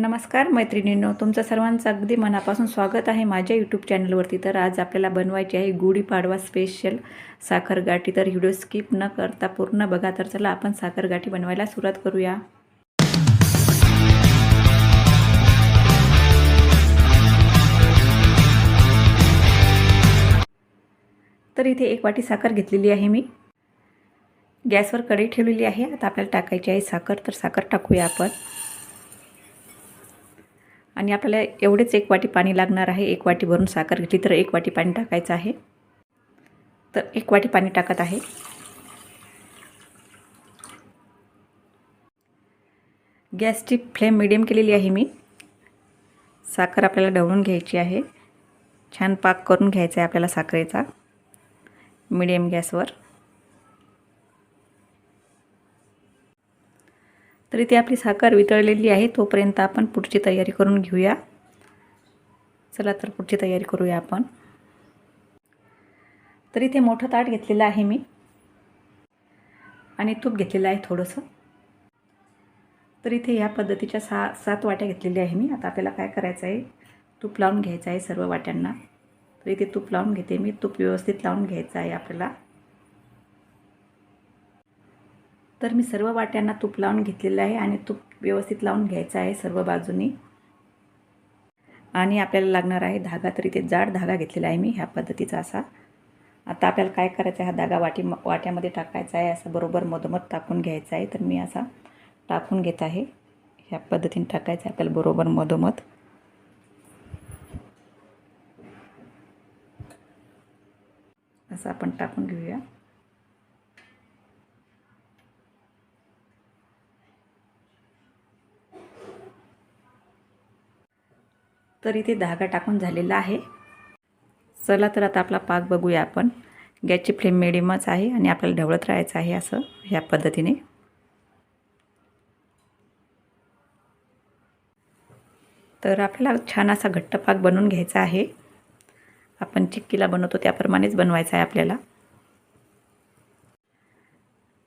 नमस्कार मैत्रिणींनो. तुमचं सर्वांचं अगदी मनापासून स्वागत आहे माझ्या यूट्यूब चॅनलवरती तर आज आपल्याला बनवायची आहे गुढीपाडवा स्पेशल साखरगाठी तर व्हिडिओ स्किप न करता पूर्ण बघा. तर चला आपण साखरगाठी बनवायला सुरुवात करूया. तर इथे एक वाटी साखर घेतलेली आहे मी. गॅसवर कढई ठेवलेली आहे. आता आपल्याला टाकायची आहे साखर. तर साखर टाकूया आपण. आणि आपल्याला एवढेच एक वाटी पाणी लागणार आहे. एक वाटी भरून साखर घेतली तर एक वाटी पाणी टाकायचं आहे. तर एक वाटी पाणी टाकत आहे. गॅसची फ्लेम मिडियम केलेली आहे मी. साखर आपल्याला ढवळून घ्यायची आहे. छान पाक करून घ्यायचा आहे आपल्याला साखरेचा. मिडियम गॅसवर. तर इथे आपली साखर वितळलेली आहे तोपर्यंत आपण पुढची तयारी करून घेऊया. चला तर पुढची तयारी करूया आपण. तर इथे मोठं ताट घेतलेलं आहे मी. आणि तूप घेतलेलं आहे थोडंसं. तर इथे ह्या पद्धतीच्या सहा सात वाट्या घेतलेल्या आहे मी. आता आपल्याला काय करायचं आहे? तूप लावून घ्यायचं आहे सर्व वाट्यांना. तर इथे तूप लावून घेते मी. तूप व्यवस्थित लावून घ्यायचं आहे आपल्याला. तर मी सर्व वाट्यांना तूप लावून घेतलेलं आहे आणि तूप व्यवस्थित लावून घ्यायचं आहे सर्व बाजूनी. आणि आपल्याला लागणार आहे धागा तर इथे जाड धागा घेतलेला आहे मी ह्या पद्धतीचा असा. आता आपल्याला काय करायचं आहे? हा धागा वाटी वाट्यामध्ये टाकायचा आहे. असं बरोबर मधोमध टाकून घ्यायचा आहे. तर मी असा टाकून घेत आहे. ह्या पद्धतीने टाकायचं आहे. आपल्याला बरोबर मधोमध. असं आपण टाकून घेऊया. तर इथे धागा टाकून झालेला आहे. चला तर आता आपला पाक बघूया आपण. गॅसची फ्लेम मिडियमच आहे आणि आपल्याला ढवळत राहायचं आहे असं ह्या पद्धतीने. तर आपल्याला छान असा घट्ट पाक बनवून घ्यायचा आहे. आपण चिक्कीला बनवतो त्याप्रमाणेच बनवायचा आहे आपल्याला.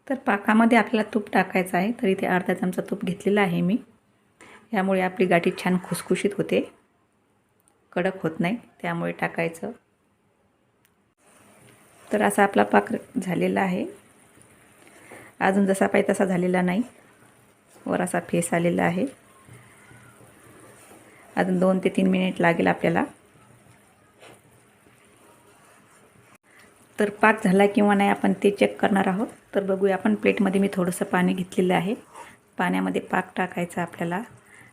तर पाकामध्ये आपल्याला तूप टाकायचं आहे. तर इथे अर्धा चमचा तूप घेतलेला आहे मी. यामुळे आपली गाठी छान खुसखुशीत होते. कडक होत नाही त्यामुळे टाकायचं. तर असा आपला पाक झालेला आहे. अजून जसा पाहिजे तसा झालेला नाही. वर असा फेस आलेला आहे. अजून दोन ते तीन मिनिट लागेल आपल्याला. तर पाक झाला किंवा नाही आपण ते चेक करणार आहोत. तर बघूया आपण प्लेटमध्ये मी थोडंसं पाणी घेतलेलं आहे. पाण्यामध्ये पाक टाकायचा आपल्याला.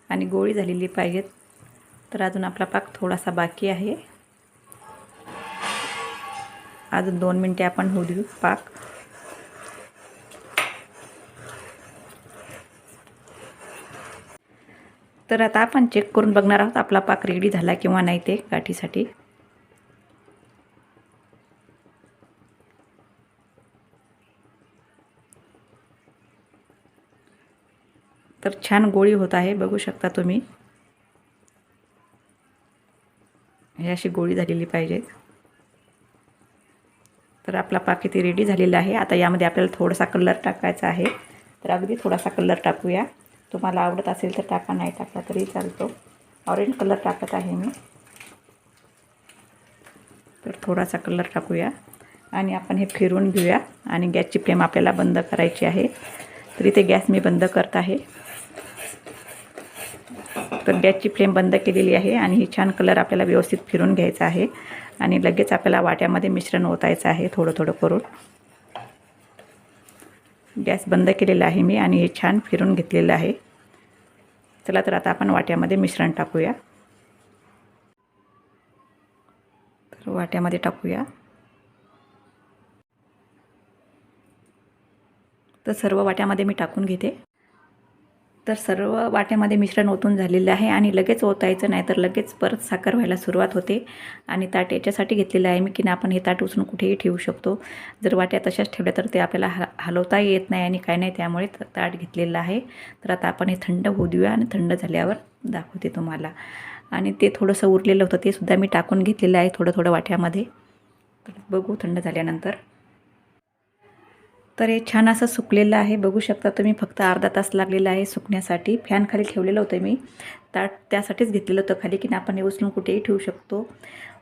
आणि गोळी झालेली पाहिजेत. तर अजून आपला पाक थोडासा बाकी आहे. अजून दोन मिनटे आपण होऊ देऊ पाक. तर आता आपण चेक करून बघणार आहोत आपला पाक रेडी झाला किंवा नाही ते गाठीसाठी. तर छान गोळी होत आहे बघू शकता तुम्ही. म्हणजे अशी गोळी झालेली पाहिजे. तर आपला पाक इथे रेडी झालेला आहे. आता यामध्ये आपल्याला थोडासा कलर टाकायचा आहे. तर अगदी थोडासा कलर टाकूया. तुम्हाला आवडत असेल तर टाका नाही टाकला तरी चालतो. ऑरेंज कलर टाकत आहे मी. तर थोडासा कलर टाकूया. आणि आपण हे फिरवून घेऊया. आणि गॅसची फ्लेम आपल्याला बंद करायची आहे. तर इथे गॅस मी बंद करत आहे. तर गॅसची फ्लेम बंद केलेली आहे आणि ही छान कलर आपल्याला व्यवस्थित फिरून घ्यायचा आहे. आणि लगेच आपल्याला वाट्यामध्ये मिश्रण ओतायचं आहे थोडं थोडं करून. गॅस बंद केलेला आहे मी आणि हे छान फिरून घेतलेलं आहे. चला तर आता आपण वाट्यामध्ये मिश्रण टाकूया. तर वाट्यामध्ये टाकूया. तर सर्व वाट्यामध्ये मी टाकून घेते. तर सर्व वाट्यामध्ये मिश्रण ओतून झालेलं आहे आणि लगेच ओतायचं नाही तर लगेच परत साखर व्हायला सुरुवात होते. आणि ताट याच्यासाठी घेतलेलं आहे मी की ना आपण हे ताट उचलून कुठेही ठेवू शकतो. जर वाट्या तशाच ठेवल्या तर ते आपल्याला ह हलवता येत नाही आणि काय नाही त्यामुळे ताट घेतलेलं आहे. तर आता आपण हे थंड होऊ देऊया आणि थंड झाल्यावर दाखवते तुम्हाला. आणि ते थोडंसं उरलेलं होतं ते सुद्धा मी टाकून घेतलेलं आहे थोडं थोडं वाट्यामध्ये. तर बघू थंड झाल्यानंतर. तर हे छान असं सुकलेलं आहे. बघू शकता तुम्ही फक्त अर्धा तास लागलेला आहे सुकण्यासाठी. फॅन खाली ठेवलेलं होतं मी. ताट त्यासाठीच घेतलेलं होतं खाली की आपण हे उचलून कुठेही ठेवू शकतो.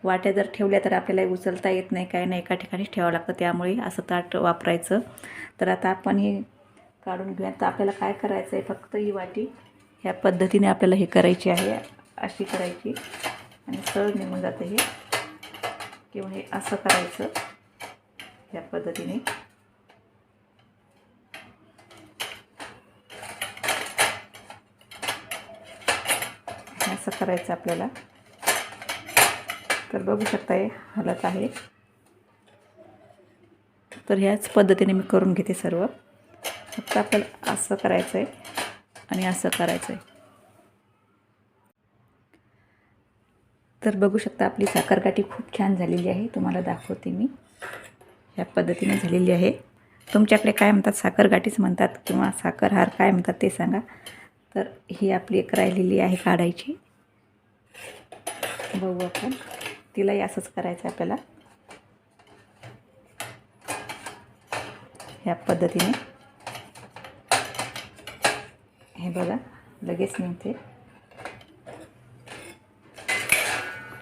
वाट्या जर ठेवल्या तर आपल्याला उचलता येत नाही. काय नाही एका ठिकाणीच ठेवावं लागतं त्यामुळे असं ताट वापरायचं. तर आता आपण हे काढून घेऊया. तर आपल्याला काय करायचं आहे फक्त ही वाटी ह्या पद्धतीने आपल्याला हे करायची आहे. अशी करायची. आणि सहज निघून जातं हे. किंवा हे असं करायचं. ह्या पद्धतीने. करायचं आपल्याला. तर बघू शकता हे हलत आहे. तर ह्याच पद्धतीने मी करून घेते सर्व. फक्त आपल्याला असं करायचं आहे आणि असं करायचं आहे तर बघू शकता आपली साखरकाठी खूप छान झालेली आहे. तुम्हाला दाखवते मी. ह्या पद्धतीने झालेली आहे. तुमच्याकडे काय म्हणतात साखरगाठीच म्हणतात किंवा साखरहार काय म्हणतात ते सांगा. तर ही आपली एक राहिलेली आहे काढायची. बघू आपण. तिलाही असंच करायचं आहे आपल्याला. ह्या पद्धतीने. हे बघा लगेच निघते.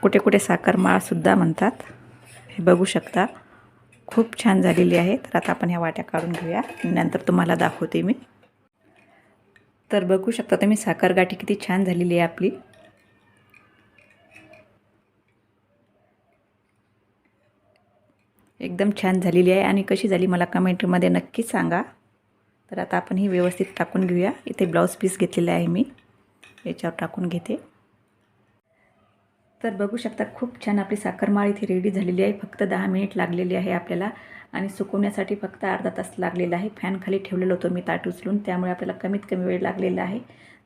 कुठे कुठे साखर माळसुद्धा म्हणतात. हे बघू शकता. खूप छान झालेली आहे. तर आता आपण ह्या वाट्या काढून घेऊया. नंतर तुम्हाला दाखवते मी. तर बघू शकता तुम्ही साखरगाठी किती छान झालेली आहे आपली. एकदम छान झालेली आहे आणि कशी झाली मला कमेंटमध्ये नक्की सांगा. तर आता आपण ही व्यवस्थित टाकून घेऊया. इथे ब्लाऊज पीस घेतलेला आहे मी. याच्यावर टाकून घेते. तर बघू शकता खूप छान आपली साखरमाळ इथे रेडी झालेली आहे. फक्त दहा मिनिट लागलेली आहे आपल्याला आणि सुकवण्यासाठी फक्त अर्धा तास लागलेला आहे. फॅन खाली ठेवलेलं होतं मी ताट उचलून. त्यामुळे आपल्याला कमीत कमी वेळ लागलेला आहे.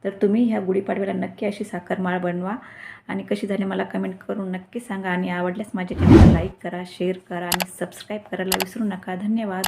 तर तुम्ही ह्या गुढीपाडव्याला नक्की अशी साखरमाळ बनवा आणि कशी झाली मला कमेंट करून नक्की सांगा. आणि आवडल्यास माझ्या चॅनलला लाईक करा शेअर करा आणि सबस्क्राईब करायला विसरू नका. धन्यवाद.